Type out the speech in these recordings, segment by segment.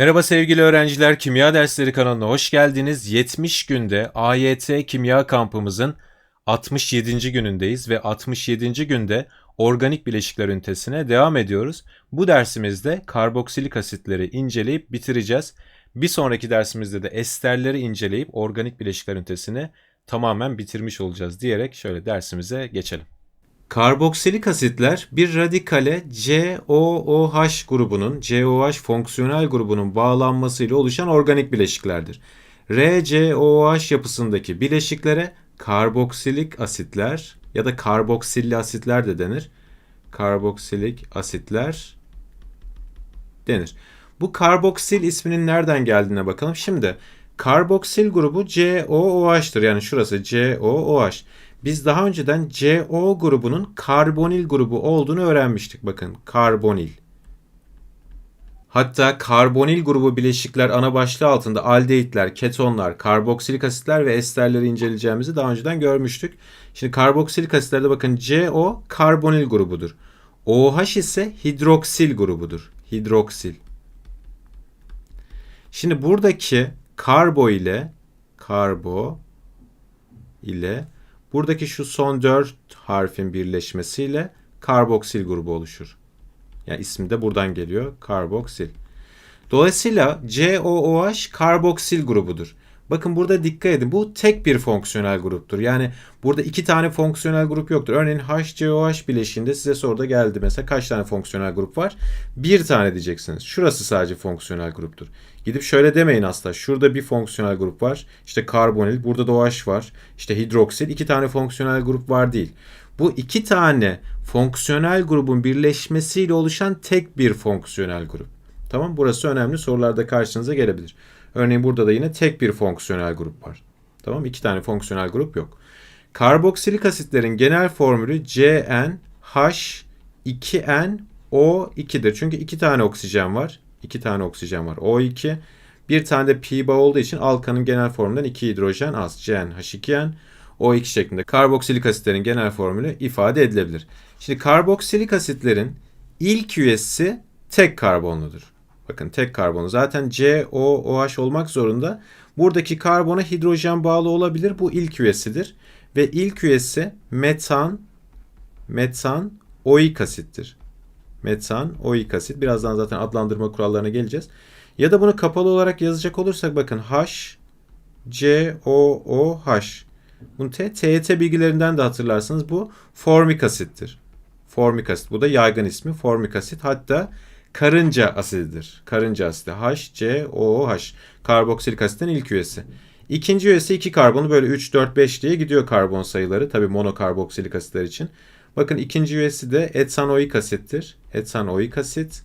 Merhaba sevgili öğrenciler, Kimya Dersleri kanalına hoş geldiniz. 70 günde AYT Kimya kampımızın 67. günündeyiz ve 67. günde organik bileşikler ünitesine devam ediyoruz. Bu dersimizde karboksilik asitleri inceleyip bitireceğiz. Bir sonraki dersimizde de esterleri inceleyip organik bileşikler ünitesini tamamen bitirmiş olacağız diyerek şöyle dersimize geçelim. Karboksilik asitler bir radikale COOH grubunun, COOH fonksiyonel grubunun bağlanmasıyla oluşan organik bileşiklerdir. RCOOH yapısındaki bileşiklere karboksilik asitler ya da karboksilli asitler de denir. Karboksilik asitler denir. Bu karboksil isminin nereden geldiğine bakalım. Şimdi karboksil grubu COOH'tır. Yani şurası COOH. Biz daha önceden CO grubunun karbonil grubu olduğunu öğrenmiştik. Bakın karbonil. Hatta karbonil grubu bileşikler ana başlığı altında aldehitler, ketonlar, karboksilik asitler ve esterleri inceleyeceğimizi daha önceden görmüştük. Şimdi karboksilik asitlerde bakın CO karbonil grubudur. OH ise hidroksil grubudur. Hidroksil. Şimdi buradaki karbo ile karbo ile buradaki şu son dört harfin birleşmesiyle karboksil grubu oluşur. Yani ismi de buradan geliyor. Karboksil. Dolayısıyla COOH karboksil grubudur. Bakın burada dikkat edin. Bu tek bir fonksiyonel gruptur. Yani burada iki tane fonksiyonel grup yoktur. Örneğin HCOH bileşiğinde size soruda geldi. Mesela kaç tane fonksiyonel grup var? Bir tane diyeceksiniz. Şurası sadece fonksiyonel gruptur. Gidip şöyle demeyin asla. Şurada bir fonksiyonel grup var. İşte karbonil. Burada da OH var. İşte hidroksil. iki tane fonksiyonel grup var değil. Bu iki tane fonksiyonel grubun birleşmesiyle oluşan tek bir fonksiyonel grup. Tamam burası önemli sorularda karşınıza gelebilir. Örneğin burada da yine tek bir fonksiyonel grup var. Tamam iki tane fonksiyonel grup yok. Karboksilik asitlerin genel formülü CnH2nO2'dir. Çünkü iki tane oksijen var. İki tane oksijen var. O2. Bir tane de pi bağı olduğu için alkanın genel formülünden iki hidrojen az. CnH2n O2 şeklinde karboksilik asitlerin genel formülü ifade edilebilir. Şimdi karboksilik asitlerin ilk üyesi tek karbonludur. Bakın tek karbonu. Zaten COOH olmak zorunda. Buradaki karbona hidrojen bağlı olabilir. Bu ilk üyesidir. Ve ilk üyesi metan, metan oik asittir. Metan oik asit. Birazdan zaten adlandırma kurallarına geleceğiz. Ya da bunu kapalı olarak yazacak olursak bakın H, COOH. Bunu T, TET bilgilerinden de hatırlarsınız. Bu formik asittir. Formik asit. Bu da yaygın ismi formik asit. Hatta karınca asididir. Karınca asidi HCOOH. Karboksilik asitin ilk üyesi. İkinci üyesi iki karbonu böyle 3, 4, 5 diye gidiyor karbon sayıları. Tabi monokarboksilik asitler için. Bakın ikinci üyesi de etanoik asittir. Etanoik asit.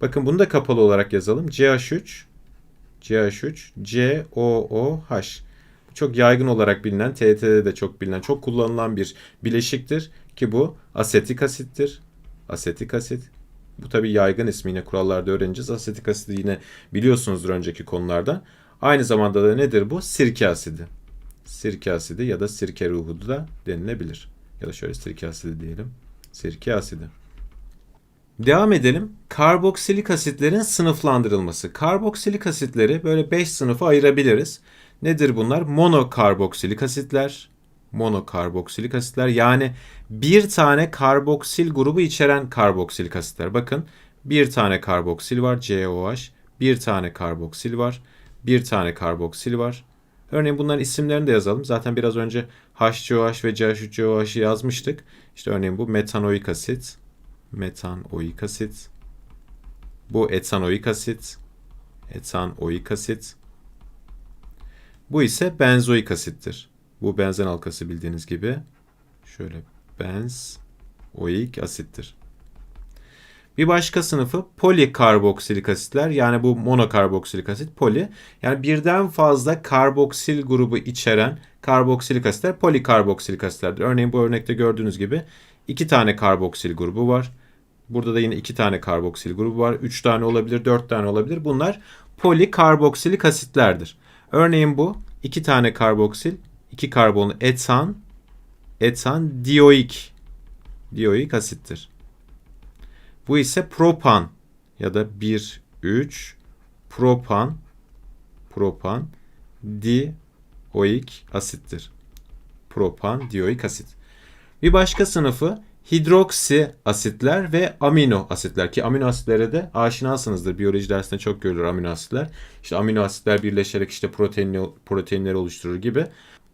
Bakın bunu da kapalı olarak yazalım. CH3 CH3 COOH. Çok yaygın olarak bilinen, TET'de de çok bilinen, çok kullanılan bir bileşiktir ki bu asetik asittir. Asetik asit. Bu tabii yaygın ismi kurallarda öğreneceğiz. Asetik asidi yine biliyorsunuzdur önceki konularda. Aynı zamanda da nedir bu? Sirke asidi. Sirke asidi ya da sirke ruhu da denilebilir. Ya da şöyle sirke asidi diyelim. Sirke asidi. Devam edelim. Karboksilik asitlerin sınıflandırılması. Karboksilik asitleri böyle 5 sınıfa ayırabiliriz. Nedir bunlar? Monokarboksilik asitler, monokarboksilik asitler yani bir tane karboksil grubu içeren karboksilik asitler. Bakın bir tane karboksil var COH, bir tane karboksil var, bir tane karboksil var. Örneğin bunların isimlerini de yazalım. Zaten biraz önce HCOH ve CH3COH'ı yazmıştık. İşte örneğin bu metanoik asit, metanoik asit. Bu etanoik asit, etanoik asit. Bu ise benzoik asittir. Bu benzen halkası bildiğiniz gibi. Şöyle benzoik asittir. Bir başka sınıfı polikarboksilik asitler yani bu monokarboksilik asit poli yani birden fazla karboksil grubu içeren karboksilik asitler polikarboksilik asitlerdir. Örneğin bu örnekte gördüğünüz gibi iki tane karboksil grubu var. Burada da yine iki tane karboksil grubu var. Üç tane olabilir, dört tane olabilir. Bunlar polikarboksilik asitlerdir. Örneğin bu iki tane karboksil, iki karbonlu etan, etan dioik, dioik asittir. Bu ise propan ya da 1, 3, propan propan dioik asittir. Propan dioik asit. Bir başka sınıfı hidroksi asitler ve amino asitler ki amino asitlere de aşinasınızdır. Biyoloji dersinde çok görülür amino asitler. İşte amino asitler birleşerek işte proteinli, proteinleri oluşturur gibi.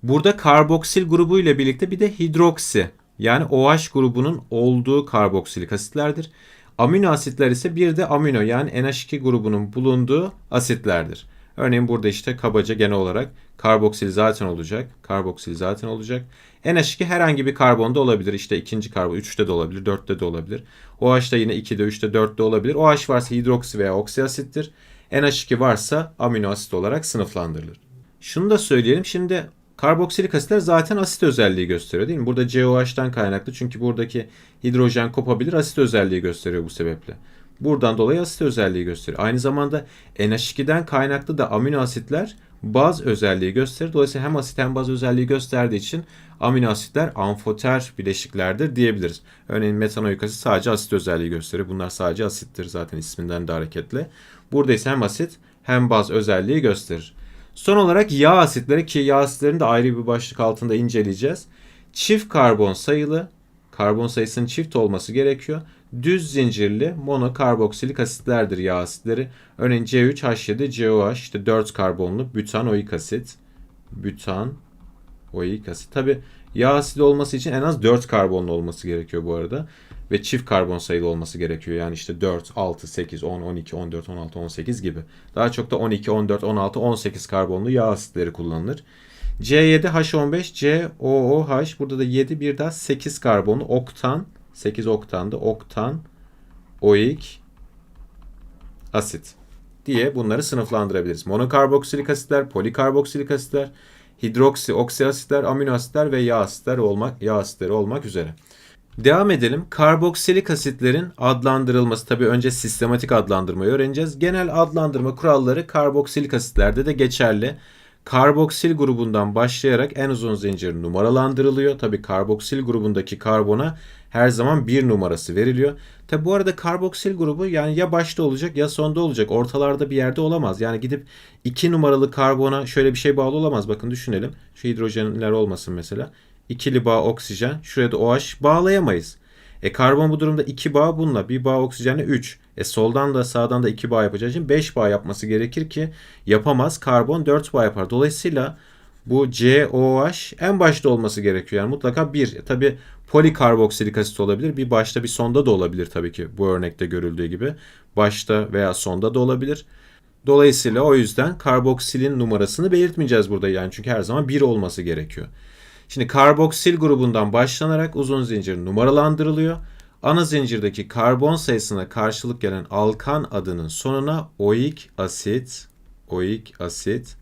Burada karboksil grubu ile birlikte bir de hidroksi yani OH grubunun olduğu karboksilik asitlerdir. Amino asitler ise bir de amino yani NH2 grubunun bulunduğu asitlerdir. Örneğin burada işte kabaca genel olarak karboksil zaten olacak. Karboksil zaten olacak. NH2 herhangi bir karbonda olabilir. İşte ikinci karbon 3'te de olabilir, 4'te de olabilir. OH da yine 2'de, 3'te, 4'te olabilir. OH varsa hidroksi veya oksi asittir. NH2 varsa amino asit olarak sınıflandırılır. Şunu da söyleyelim. Şimdi karboksilik asitler zaten asit özelliği gösteriyor değil mi? Burada COH'tan kaynaklı çünkü buradaki hidrojen kopabilir asit özelliği gösteriyor bu sebeple. Buradan dolayı asit özelliği gösteriyor. Aynı zamanda NH2'den kaynaklı da amino asitler baz özelliği gösterir. Dolayısıyla hem asit hem baz özelliği gösterdiği için amino asitler amfoter bileşiklerdir diyebiliriz. Örneğin metanoik asit sadece asit özelliği gösterir. Bunlar sadece asittir zaten isminden de hareketle. Burada ise hem asit hem baz özelliği gösterir. Son olarak yağ asitleri ki yağ asitlerini de ayrı bir başlık altında inceleyeceğiz. Çift karbon sayılı, karbon sayısının çift olması gerekiyor. Düz zincirli monokarboksilik asitlerdir yağ asitleri. Örneğin C3H7 COH işte 4 karbonlu butanoik asit. Butan oik asit. Tabi yağ asidi olması için en az 4 karbonlu olması gerekiyor bu arada. Ve çift karbon sayılı olması gerekiyor. Yani işte 4, 6, 8, 10, 12, 14, 16, 18 gibi. Daha çok da 12, 14, 16, 18 karbonlu yağ asitleri kullanılır. C7H15, COOH burada da 7 bir daha 8 karbonlu oktan 8 oktanda oktan oik asit diye bunları sınıflandırabiliriz. Monokarboksilik asitler, polikarboksilik asitler, hidroksi, oksi asitler, amino asitler ve yağ asitler olmak, yağ asitleri olmak üzere. Devam edelim. Karboksilik asitlerin adlandırılması. Tabii önce sistematik adlandırmayı öğreneceğiz. Genel adlandırma kuralları karboksilik asitlerde de geçerli. Karboksil grubundan başlayarak en uzun zincir numaralandırılıyor. Tabii karboksil grubundaki karbona her zaman bir numarası veriliyor. Tabi bu arada karboksil grubu yani ya başta olacak ya sonda olacak. Ortalarda bir yerde olamaz. Yani gidip 2 numaralı karbona şöyle bir şey bağlı olamaz. Bakın düşünelim. Şu hidrojenler olmasın mesela. İkili bağ oksijen. Şuraya da OH bağlayamayız. E karbon bu durumda 2 bağ bununla. Bir bağ oksijenle 3. E soldan da sağdan da 2 bağ yapacağı için 5 bağ yapması gerekir ki yapamaz. Karbon 4 bağ yapar. Dolayısıyla bu COH en başta olması gerekiyor. Yani mutlaka bir. E, tabi polikarboksilik asit olabilir. Bir başta bir sonda da olabilir tabii ki bu örnekte görüldüğü gibi. Başta veya sonda da olabilir. Dolayısıyla o yüzden karboksilin numarasını belirtmeyeceğiz burada yani çünkü her zaman bir olması gerekiyor. Şimdi karboksil grubundan başlanarak uzun zincir numaralandırılıyor. Ana zincirdeki karbon sayısına karşılık gelen alkan adının sonuna oik asit, oik asit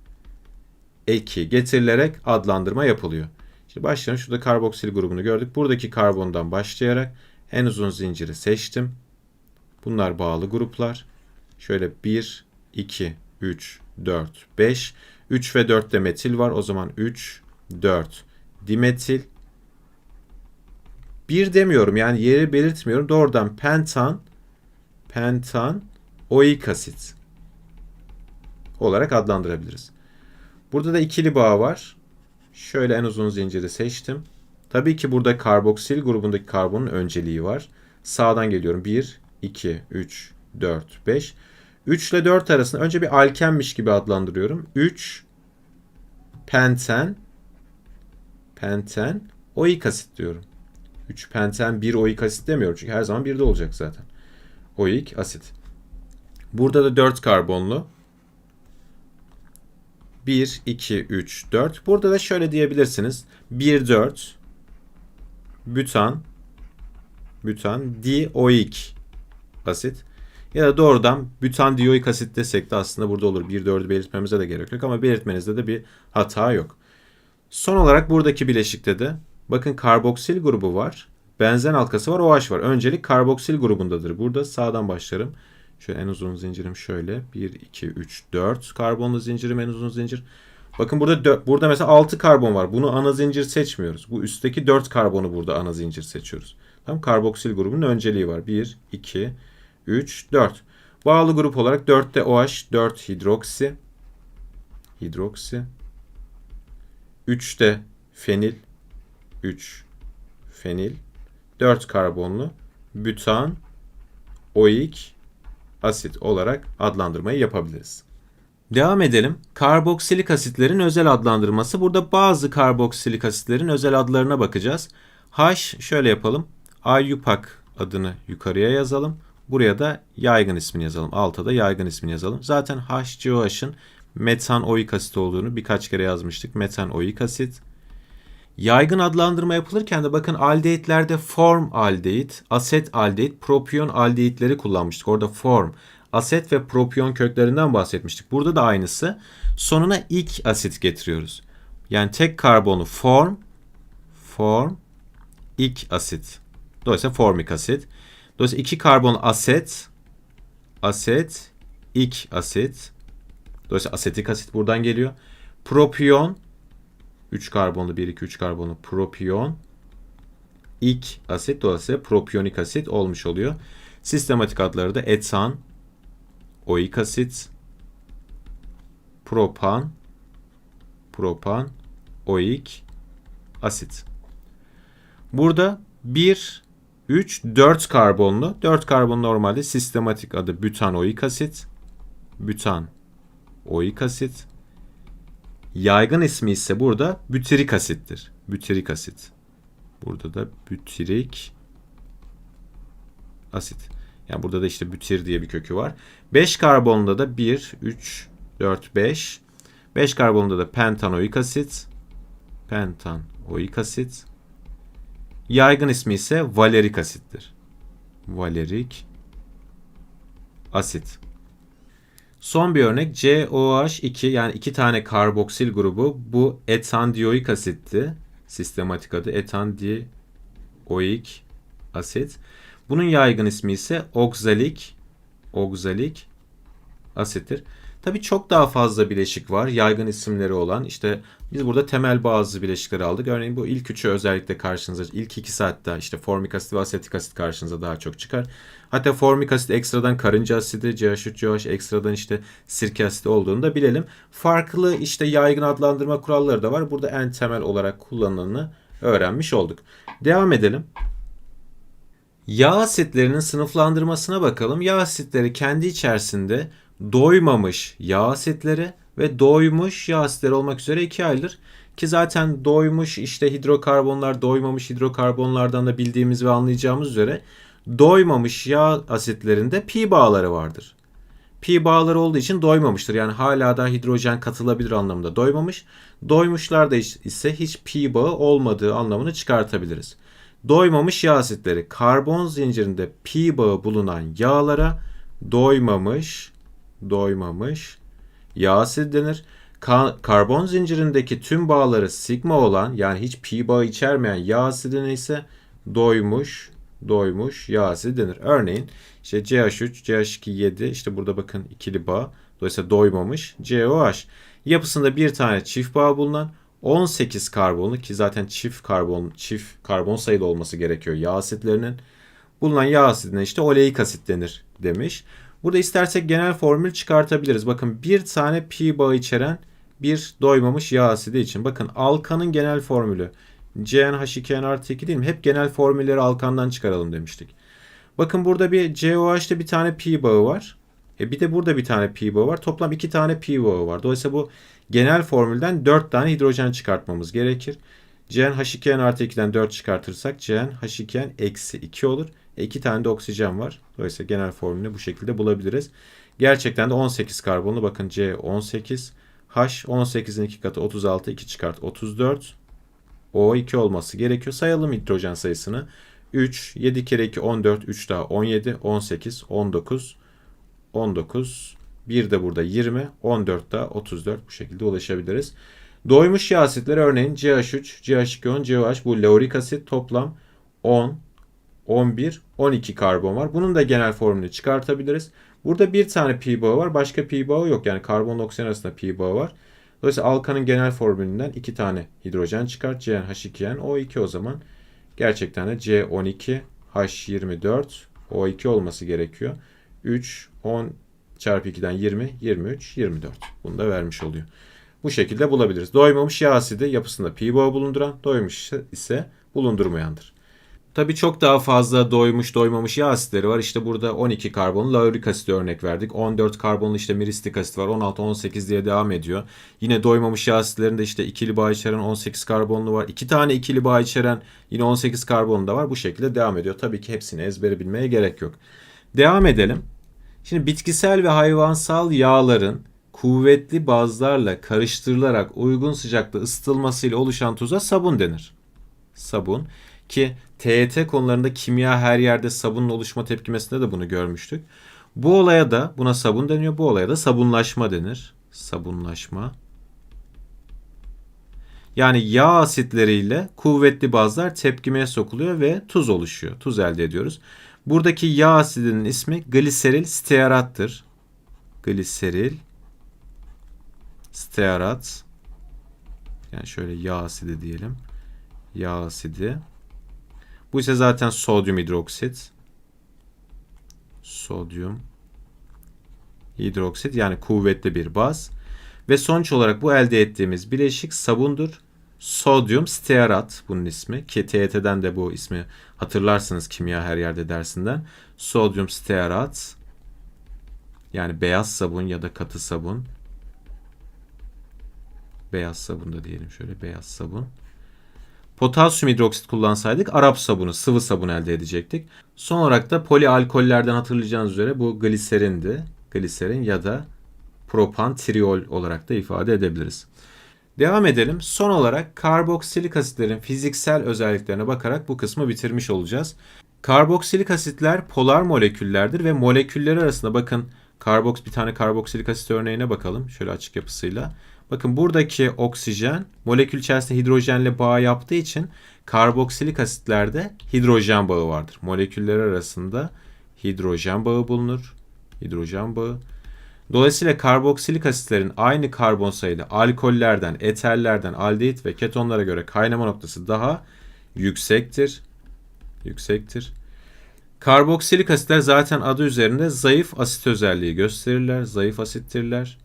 eki getirilerek adlandırma yapılıyor. Şimdi başlayalım. Şurada karboksil grubunu gördük. Buradaki karbondan başlayarak en uzun zinciri seçtim. Bunlar bağlı gruplar. Şöyle 1, 2, 3, 4, 5. 3 ve 4 de metil var. O zaman 3, 4 dimetil. 1 demiyorum yani yeri belirtmiyorum. Doğrudan pentan, pentan, oik asit olarak adlandırabiliriz. Burada da ikili bağ var. Şöyle en uzun zinciri seçtim. Tabii ki burada karboksil grubundaki karbonun önceliği var. Sağdan geliyorum. 1, 2, 3, 4, 5. 3 ile 4 arasında önce bir alkenmiş gibi adlandırıyorum. 3 penten penten oik asit diyorum. 3 penten 1 oik asit demiyorum. Çünkü her zaman 1'de olacak zaten. Oik asit. Burada da 4 karbonlu 1, 2, 3, 4. Burada da şöyle diyebilirsiniz. 1, 4 butan butan dioik asit ya da doğrudan butan dioik asit desek de aslında burada olur. 1, 4'ü belirtmemize de gerek yok ama belirtmenizde de bir hata yok. Son olarak buradaki bileşikte de bakın karboksil grubu var. Benzen halkası var, OH var. Öncelik karboksil grubundadır. Burada sağdan başlarım. Şöyle en uzun zincirim şöyle. 1, 2, 3, 4 karbonlu zincirim en uzun zincir. Bakın burada burada mesela 6 karbon var. Bunu ana zincir seçmiyoruz. Bu üstteki 4 karbonu burada ana zincir seçiyoruz. Tamam karboksil grubunun önceliği var. 1, 2, 3, 4. Bağlı grup olarak 4'te OH, 4 hidroksi. Hidroksi. 3'te fenil. 3 fenil. 4 karbonlu bütan oik asit olarak adlandırmayı yapabiliriz. Devam edelim. Karboksilik asitlerin özel adlandırması. Burada bazı karboksilik asitlerin özel adlarına bakacağız. H şöyle yapalım. IUPAC adını yukarıya yazalım. Buraya da yaygın ismini yazalım. Alta da yaygın ismini yazalım. Zaten HCOH'ın metanoik asit olduğunu birkaç kere yazmıştık. Metanoik asit. Yaygın adlandırma yapılırken de bakın aldehidlerde form aldehit, aset aldehit, propion aldehitleri kullanmıştık. Orada form, aset ve propion köklerinden bahsetmiştik. Burada da aynısı. Sonuna ik asit getiriyoruz. Yani tek karbonu form, form, ik asit. Dolayısıyla formik asit. Dolayısıyla iki karbon aset, aset, ik asit. Dolayısıyla asetik asit buradan geliyor. Propion, 3 karbonlu 1 2 3 karbonlu propion ik asit dolayısıyla propionik asit olmuş oluyor. Sistematik adları da etan, oik asit, propan, propan, oik asit. Burada 1, 3, 4 karbonlu. 4 karbon normalde sistematik adı butanoik asit. Butan oik asit. Yaygın ismi ise burada bütirik asittir. Bütirik asit. Burada da bütirik asit. Yani burada da işte bütir diye bir kökü var. 5 karbonda da 1, 3, 4, 5. 5 karbonda da pentanoik asit. Pentanoik asit. Yaygın ismi ise valerik asittir. Valerik asit. Son bir örnek COH2 yani iki tane karboksil grubu bu etandioik asitti. Sistematik adı etandioik asit. Bunun yaygın ismi ise oksalik oksalik asittir. Tabi çok daha fazla bileşik var. Yaygın isimleri olan. İşte biz burada temel bazı bileşikleri aldık. Örneğin bu ilk üçü özellikle karşınıza. ilk iki saatte işte formik asit ve asetik asit karşınıza daha çok çıkar. Hatta formik asit ekstradan karınca asidi, CH3COH ekstradan işte sirke asidi olduğunu da bilelim. Farklı işte yaygın adlandırma kuralları da var. Burada en temel olarak kullanılanı öğrenmiş olduk. Devam edelim. Yağ asitlerinin sınıflandırmasına bakalım. Yağ asitleri kendi içerisinde doymamış yağ asitleri ve doymuş yağ asitleri olmak üzere ikiye ayrılır. Ki zaten doymuş işte hidrokarbonlar, doymamış hidrokarbonlardan da bildiğimiz ve anlayacağımız üzere doymamış yağ asitlerinde pi bağları vardır. Pi bağları olduğu için doymamıştır. Yani hala da hidrojen katılabilir anlamında doymamış. Doymuşlarda ise hiç pi bağı olmadığı anlamını çıkartabiliriz. Doymamış yağ asitleri karbon zincirinde pi bağı bulunan yağlara doymamış doymamış yağ asit denir. Ka- karbon zincirindeki tüm bağları sigma olan yani hiç pi bağı içermeyen yağ asidine ise doymuş doymuş yağ asidi denir. Örneğin işte CH3, CH2, 7 işte burada bakın ikili bağ. Dolayısıyla doymamış COH. Yapısında bir tane çift bağ bulunan 18 karbonlu ki zaten çift karbon çift karbon sayılı olması gerekiyor yağ asitlerinin. Bulunan yağ asidine işte oleik asit denir demiş. Burada istersek genel formül çıkartabiliriz. Bakın bir tane pi bağı içeren bir doymamış yağ asidi için. Bakın alkanın genel formülü CnH2n artı 2 değil mi? Hep genel formülleri alkandan çıkaralım demiştik. Bakın burada bir COH'te bir tane pi bağı var. E bir de burada bir tane pi bağı var. Toplam iki tane pi bağı var. Dolayısıyla bu genel formülden 4 tane hidrojen çıkartmamız gerekir. CnH2n artı 2'den 4 çıkartırsak CnH2n eksi 2 olur. E 2 tane de oksijen var. Dolayısıyla genel formülünü bu şekilde bulabiliriz. Gerçekten de 18 karbonlu. Bakın C 18. H 18'in 2 katı 36. 2 çıkart 34. O 2 olması gerekiyor. Sayalım hidrojen sayısını. 3, 7 kere 2 14, 3 daha 17, 18, 19, 19, 1 de burada 20, 14 da 34 bu şekilde ulaşabiliriz. Doymuş yağ asitleri örneğin CH3, CH210, COH bu laurik asit toplam 10, 11, 12 karbon var. Bunun da genel formülünü çıkartabiliriz. Burada bir tane pi bağı var. Başka pi bağı yok. Yani karbon oksijen arasında pi bağı var. Dolayısıyla alkanın genel formülünden iki tane hidrojen çıkar. CnH2n O2 o zaman. Gerçekten de C12 H24 O2 olması gerekiyor. 3, 10 çarpı 2'den 20, 23, 24. Bunu da vermiş oluyor. Bu şekilde bulabiliriz. Doymamış yağ asidi yapısında pi bağı bulunduran, doymuş ise bulundurmayandır. Tabii çok daha fazla doymuş doymamış yağ asitleri var. İşte burada 12 karbonlu laurik asit örnek verdik. 14 karbonlu işte miristik asit var. 16, 18 diye devam ediyor. Yine doymamış yağ asitlerinde işte ikili bağ içeren 18 karbonlu var. 2 tane ikili bağ içeren yine 18 karbonlu da var. Bu şekilde devam ediyor. Tabii ki hepsini ezbere bilmeye gerek yok. Devam edelim. Şimdi bitkisel ve hayvansal yağların kuvvetli bazlarla karıştırılarak uygun sıcakta ısıtılmasıyla oluşan tuza sabun denir. Sabun ki TET konularında kimya her yerde sabunun oluşma tepkimesinde de bunu görmüştük. Bu olaya da buna sabun deniyor. Bu olaya da sabunlaşma denir. Sabunlaşma. Yani yağ asitleriyle kuvvetli bazlar tepkimeye sokuluyor ve tuz oluşuyor. Tuz elde ediyoruz. Buradaki yağ asidinin ismi gliseril stearattır. Gliseril stearat. Yani şöyle yağ asidi diyelim. Yağ asidi. Bu ise zaten sodyum hidroksit. Sodyum hidroksit yani kuvvetli bir baz. Ve sonuç olarak bu elde ettiğimiz bileşik sabundur. Sodyum stearat bunun ismi ki TYT'den de bu ismi hatırlarsınız kimya her yerde dersinden. Sodyum stearat yani beyaz sabun ya da katı sabun. Beyaz sabun da diyelim şöyle beyaz sabun. Potasyum hidroksit kullansaydık Arap sabunu, sıvı sabun elde edecektik. Son olarak da polialkollerden hatırlayacağınız üzere bu gliserindi. Gliserin ya da propan triol olarak da ifade edebiliriz. Devam edelim. Son olarak karboksilik asitlerin fiziksel özelliklerine bakarak bu kısmı bitirmiş olacağız. Karboksilik asitler polar moleküllerdir ve moleküller arasında bakın karboks bir tane karboksilik asit örneğine bakalım şöyle açık yapısıyla. Bakın buradaki oksijen molekül içerisinde hidrojenle bağ yaptığı için karboksilik asitlerde hidrojen bağı vardır. Moleküller arasında hidrojen bağı bulunur. Hidrojen bağı. Dolayısıyla karboksilik asitlerin aynı karbon sayıda alkollerden, eterlerden, aldehit ve ketonlara göre kaynama noktası daha yüksektir. Yüksektir. Karboksilik asitler zaten adı üzerinde zayıf asit özelliği gösterirler. Zayıf asittirler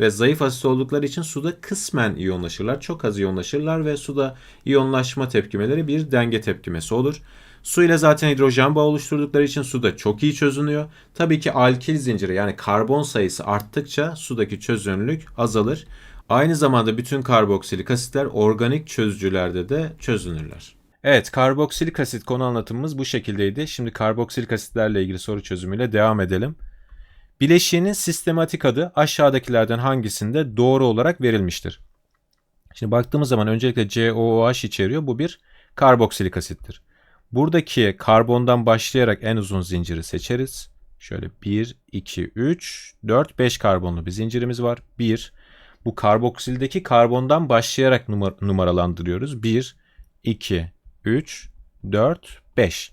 ve zayıf asit oldukları için suda kısmen iyonlaşırlar. Çok az iyonlaşırlar ve suda iyonlaşma tepkimeleri bir denge tepkimesi olur. Su ile zaten hidrojen bağı oluşturdukları için suda çok iyi çözünüyor. Tabii ki alkil zinciri yani karbon sayısı arttıkça sudaki çözünürlük azalır. Aynı zamanda bütün karboksilik asitler organik çözücülerde de çözünürler. Evet, karboksilik asit konu anlatımımız bu şekildeydi. Şimdi karboksilik asitlerle ilgili soru çözümüyle devam edelim. Bileşiğinin sistematik adı aşağıdakilerden hangisinde doğru olarak verilmiştir? Şimdi baktığımız zaman öncelikle COOH içeriyor. Bu bir karboksilik asittir. Buradaki karbondan başlayarak en uzun zinciri seçeriz. Şöyle 1, 2, 3, 4, 5 karbonlu bir zincirimiz var. 1. Bu karboksildeki karbondan başlayarak numar numaralandırıyoruz. 1, 2, 3, 4, 5.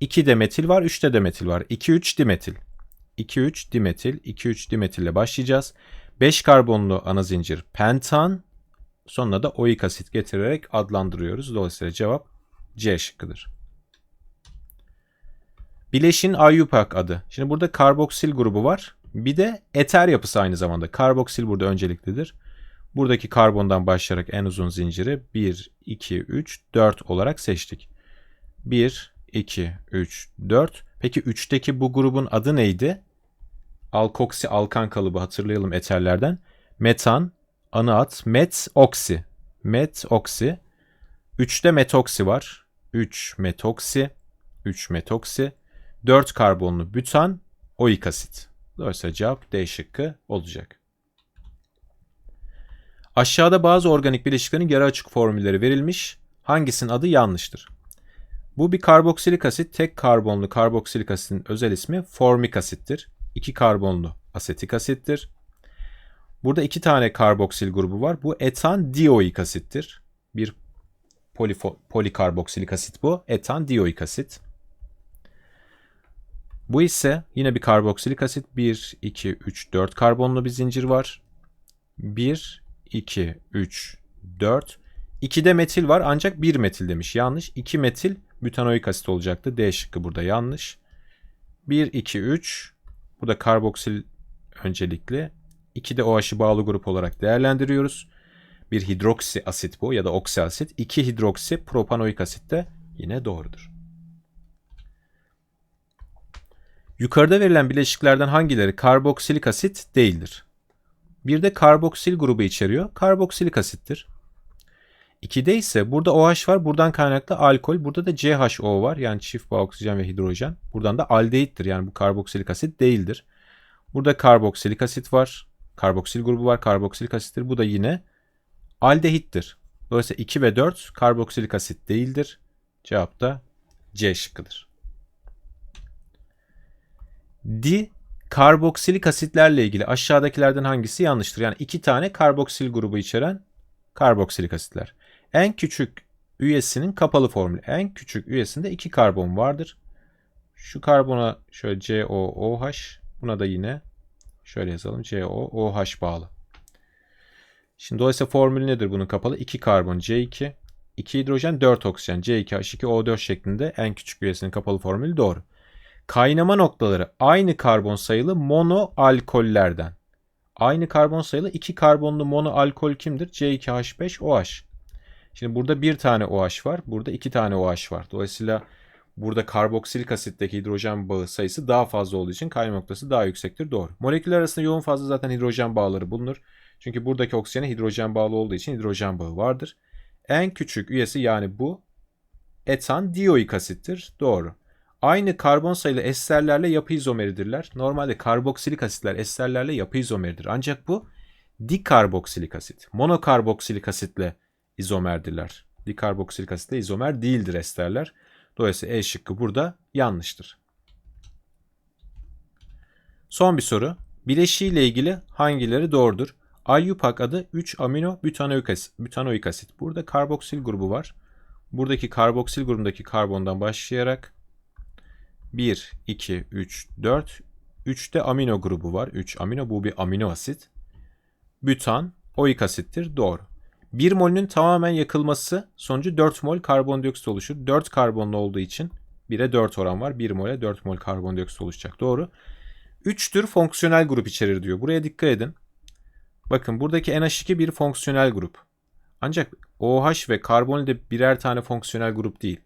2 de metil var, 3 de metil var. 2, 3 dimetil. 2,3 dimetil, 2,3 dimetil ile başlayacağız. 5 karbonlu ana zincir pentan, sonuna da oik asit getirerek adlandırıyoruz. Dolayısıyla cevap C şıkkıdır. Bileşin IUPAC adı. Şimdi burada karboksil grubu var. Bir de eter yapısı aynı zamanda. Karboksil burada önceliklidir. Buradaki karbondan başlayarak en uzun zinciri 1, 2, 3, 4 olarak seçtik. 1, 2, 3, 4. Peki 3'teki bu grubun adı neydi? Alkoksi alkan kalıbı hatırlayalım eterlerden. Metan, anı at, met, oksi. Met, oksi. 3'te metoksi var. 3 metoksi. 3 metoksi. 4 karbonlu bütan, oik asit. Dolayısıyla cevap D şıkkı olacak. Aşağıda bazı organik bileşiklerin yarı açık formülleri verilmiş. Hangisinin adı yanlıştır? Bu bir karboksilik asit. Tek karbonlu karboksilik asitin özel ismi formik asittir. 2 karbonlu asetik asittir. Burada iki tane karboksil grubu var. Bu etan dioik asittir. Bir polikarboksilik asit bu. Etan dioik asit. Bu ise yine bir karboksilik asit. 1, 2, 3, 4 karbonlu bir zincir var. 1, 2, 3, 4. 2'de metil var ancak 1 metil demiş. Yanlış. 2 metil butanoik asit olacaktı. D şıkkı burada yanlış. 1, 2, 3, Bu da karboksil öncelikli. 2 de OH'ı bağlı grup olarak değerlendiriyoruz. Bir hidroksi asit bu ya da oksi asit. 2 hidroksi propanoik asit de yine doğrudur. Yukarıda verilen bileşiklerden hangileri karboksilik asit değildir? Bir de karboksil grubu içeriyor. Karboksilik asittir. 2'de ise burada OH var. Buradan kaynaklı alkol. Burada da CHO var. Yani çift bağ oksijen ve hidrojen. Buradan da aldehittir. Yani bu karboksilik asit değildir. Burada karboksilik asit var. Karboksil grubu var. Karboksilik asittir. Bu da yine aldehittir. Dolayısıyla 2 ve 4 karboksilik asit değildir. Cevap da C şıkkıdır. Di karboksilik asitlerle ilgili aşağıdakilerden hangisi yanlıştır? Yani iki tane karboksil grubu içeren karboksilik asitler. En küçük üyesinin kapalı formülü. En küçük üyesinde iki karbon vardır. Şu karbona şöyle COOH buna da yine şöyle yazalım COOH bağlı. Şimdi dolayısıyla formülü nedir bunun kapalı? 2 karbon C2, 2 hidrojen 4 oksijen C2H2O4 şeklinde en küçük üyesinin kapalı formülü doğru. Kaynama noktaları aynı karbon sayılı monoalkollerden. Aynı karbon sayılı iki karbonlu monoalkol kimdir? C2H5OH. Şimdi burada bir tane OH var. Burada iki tane OH var. Dolayısıyla burada karboksilik asitteki hidrojen bağı sayısı daha fazla olduğu için kaynama noktası daha yüksektir. Doğru. Moleküller arasında yoğun fazla zaten hidrojen bağları bulunur. Çünkü buradaki oksijene hidrojen bağlı olduğu için hidrojen bağı vardır. En küçük üyesi yani bu etan dioik asittir. Doğru. Aynı karbon sayılı esterlerle yapı izomeridirler. Normalde karboksilik asitler esterlerle yapı izomeridir. Ancak bu dikarboksilik asit. Monokarboksilik asitle izomerdirler. Dikarboksilik asitle izomer değildir esterler. Dolayısıyla E şıkkı burada yanlıştır. Son bir soru. Bileşiğiyle ilgili hangileri doğrudur? IUPAC adı 3 amino asit, butanoik asit. Burada karboksil grubu var. Buradaki karboksil grubundaki karbondan başlayarak 1, 2, 3, 4. 3'te amino grubu var. 3 amino bu bir amino asit. Bütan oik asittir. Doğru. 1 molünün tamamen yakılması sonucu 4 mol karbondioksit oluşur. 4 karbonlu olduğu için 1'e 4 oran var. 1 mole 4 mol karbondioksit oluşacak. Doğru. 3 tür fonksiyonel grup içerir diyor. Buraya dikkat edin. Bakın buradaki NH2 bir fonksiyonel grup. Ancak OH ve karbonil de birer tane fonksiyonel grup değil.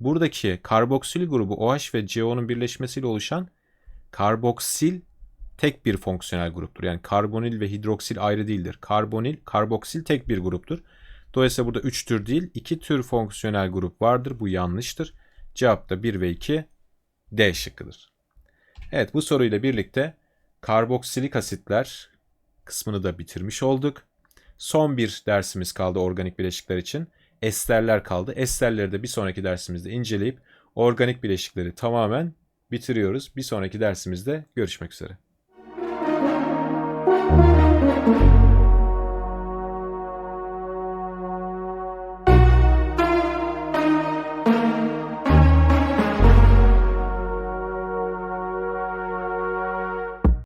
Buradaki karboksil grubu OH ve CO'nun birleşmesiyle oluşan karboksil tek bir fonksiyonel gruptur. Yani karbonil ve hidroksil ayrı değildir. Karbonil, karboksil tek bir gruptur. Dolayısıyla burada 3 tür değil 2 tür fonksiyonel grup vardır. Bu yanlıştır. Cevap da 1 ve 2 D şıkkıdır. Evet bu soruyla birlikte karboksilik asitler kısmını da bitirmiş olduk. Son bir dersimiz kaldı organik bileşikler için. Esterler kaldı. Esterleri de bir sonraki dersimizde inceleyip organik bileşikleri tamamen bitiriyoruz. Bir sonraki dersimizde görüşmek üzere.